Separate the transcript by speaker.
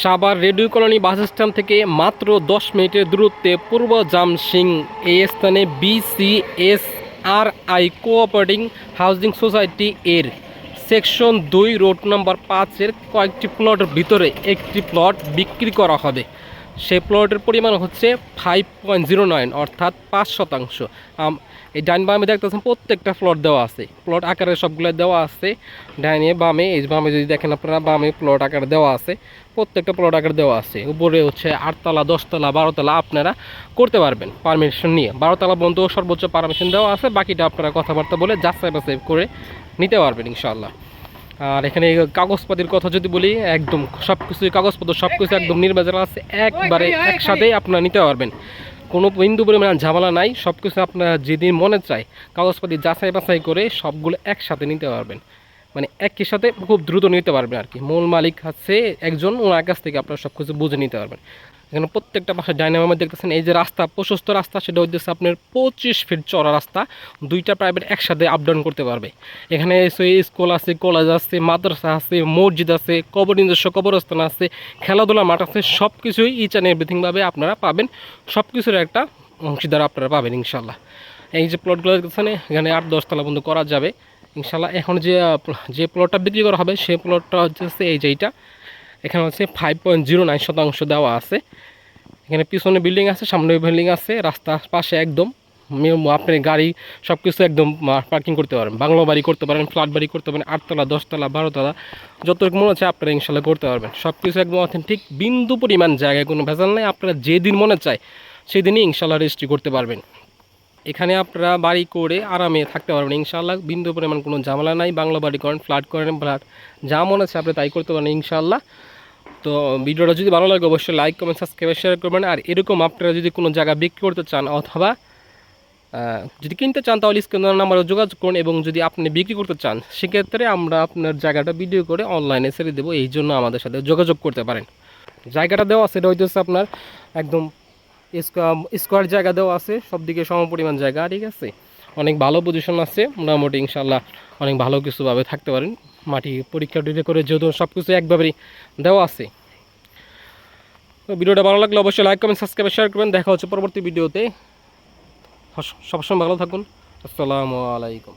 Speaker 1: Savar radio colony bus stand থেকে মাত্র দশ মিনিটের দূরত্বে পূর্ব জামসিং এই স্থানে BCS R I cooperating housing society এর সেকশন দুই রোড নম্বর পাঁচের কয়েকটি প্লটের ভিতরে একটি প্লট বিক্রি করা হবে। সেই প্লটের পরিমাণ হচ্ছে ফাইভ পয়েন্ট জিরো নাইন অর্থাৎ পাঁচ শতাংশ। এই ডাইন বামে দেখতেছেন প্রত্যেকটা প্লট দেওয়া আছে। প্লট আকারে সবগুলো দেওয়া আছে। ডাইনে বামে, এই বামে যদি দেখেন আপনারা, বামে প্লট আকারে দেওয়া আছে। প্রত্যেকটা প্লট আকারে দেওয়া আছে। উপরে হচ্ছে আটতলা, দশতলা, বারোতলা আপনারা করতে পারবেন পারমিশন নিয়ে। বারোতলা পর্যন্ত সর্বোচ্চ পারমিশন দেওয়া আছে। বাকিটা আপনারা কথাবার্তা বলে যাচাই বাছাই করে নিতে পারবেন ইনশাল্লাহ আর এখানে কাগজপাতির কথা যদি বলি একদম সব কিছুই কাগজপত্র সব কিছু একদম নির্বাচন আছে একবারে একসাথেই আপনারা নিতে পারবেন। কোনো বিন্দু পরিমাণ ঝামেলা নাই সব কিছু আপনারা যেদিন মনে চায় কাগজপাতি যাচাই বাছাই করে সবগুলো একসাথে নিতে পারবেন। মানে একই সাথে খুব দ্রুত নিতে পারবেন আর কি। মূল মালিক হচ্ছে একজন ওনার কাছ থেকে আপনারা সব কিছু বুঝে নিতে পারবেন। এখানে প্রত্যেকটা পাশে ডাইনামে দেখতেছেন, এই যে রাস্তা, প্রশস্ত রাস্তা, সেটা হচ্ছে আপনার পঁচিশ ফিট চড়া রাস্তা। দুইটা প্রাইভেট একসাথে আপ ডাউন করতে পারবে। এখানে স্কুল আছে কলেজ আছে, মাদ্রাসা আছে, মসজিদ আছে, কবর, নিজস্ব কবরস্থান আছে, খেলাধুলা মাঠ আছে সব কিছুই ইচ অ্যান্ড এভরিথিংভাবে আপনারা পাবেন। সব কিছুর একটা অংশীদার আপনারা পাবেন ইনশাল্লাহ এই যে প্লটগুলো দেখতেছেন, এখানে আট দশতলা পর্যন্ত করা যাবে। ইনশাল্লাহ এখন যে যে প্লটটা বিক্রি করা হবে সেই প্লটটা হচ্ছে এই যে এইটা। এখানে হচ্ছে ফাইভ পয়েন্ট জিরো নাইন শতাংশ দেওয়া আছে। এখানে পিছনে বিল্ডিং আছে, সামনে বিল্ডিং আছে, রাস্তার পাশে একদম আপনি গাড়ি সব কিছু একদম পার্কিং করতে পারেন। বাংলো বাড়ি করতে পারেন ফ্ল্যাট বাড়ি করতে পারেন, আটতলা, দশতলা, বারোতলা, যতটুকু মনে হচ্ছে আপনারা ইনশাল্লাহ করতে পারবেন। সব কিছু একদম অথেন্টিক বিন্দু পরিমাণ জায়গায় কোনো ভেজাল নেই। আপনারা যেদিন মনে চায় সেদিনই ইনশাল্লাহ রেজিস্ট্রি করতে পারবেন। এখানে আপনারা বাড়ি করে আরামে থাকতে পারবেন ইনশাল্লাহ। বিন্দু পরিমাণ কোনো ঝামেলা নাই। বাংলা বাড়ি করেন ফ্ল্যাট করেন ফ্ল্যাট যা মনে আছে আপনি তাই করতে পারেন ইনশাল্লাহ। তো ভিডিওটা যদি ভালো লাগে, অবশ্যই লাইক কমেন্ট সাবস্ক্রাইব শেয়ার করবেন। আর এরকম আপনারা যদি কোনো জায়গা বিক্রি করতে চান অথবা যদি কিনতে চান, তাহলে স্ক্রিন নাম্বারে যোগাযোগ করুন এবং যদি আপনি বিক্রি করতে চান, সেক্ষেত্রে আমরা আপনার জায়গাটা ভিডিও করে অনলাইনে ছেড়ে দেবো। এই জন্য আমাদের সাথে যোগাযোগ করতে পারেন। জায়গাটা দেওয়া সেটা হইতেছে আপনার একদম স্কোয়ার জায়গা দেওয়া আছে সব দিকে সম পরিমাণ জায়গা, ঠিক আছে? অনেক ভালো পজিশন আছে, মোটামুটি ইনশাল্লাহ অনেক ভালো কিছুভাবে থাকতে পারেন। মাটি পরীক্ষা টরীক্ষা করে যেহেতু সব কিছু একভাবেই দেওয়া আছে। তো ভিডিওটা ভালো লাগলে অবশ্যই লাইক কমেন্ট সাবস্ক্রাইব শেয়ার করবেন। দেখা হচ্ছে পরবর্তী ভিডিওতে। সবসময় ভালো থাকুন। আসসালামু আলাইকুম।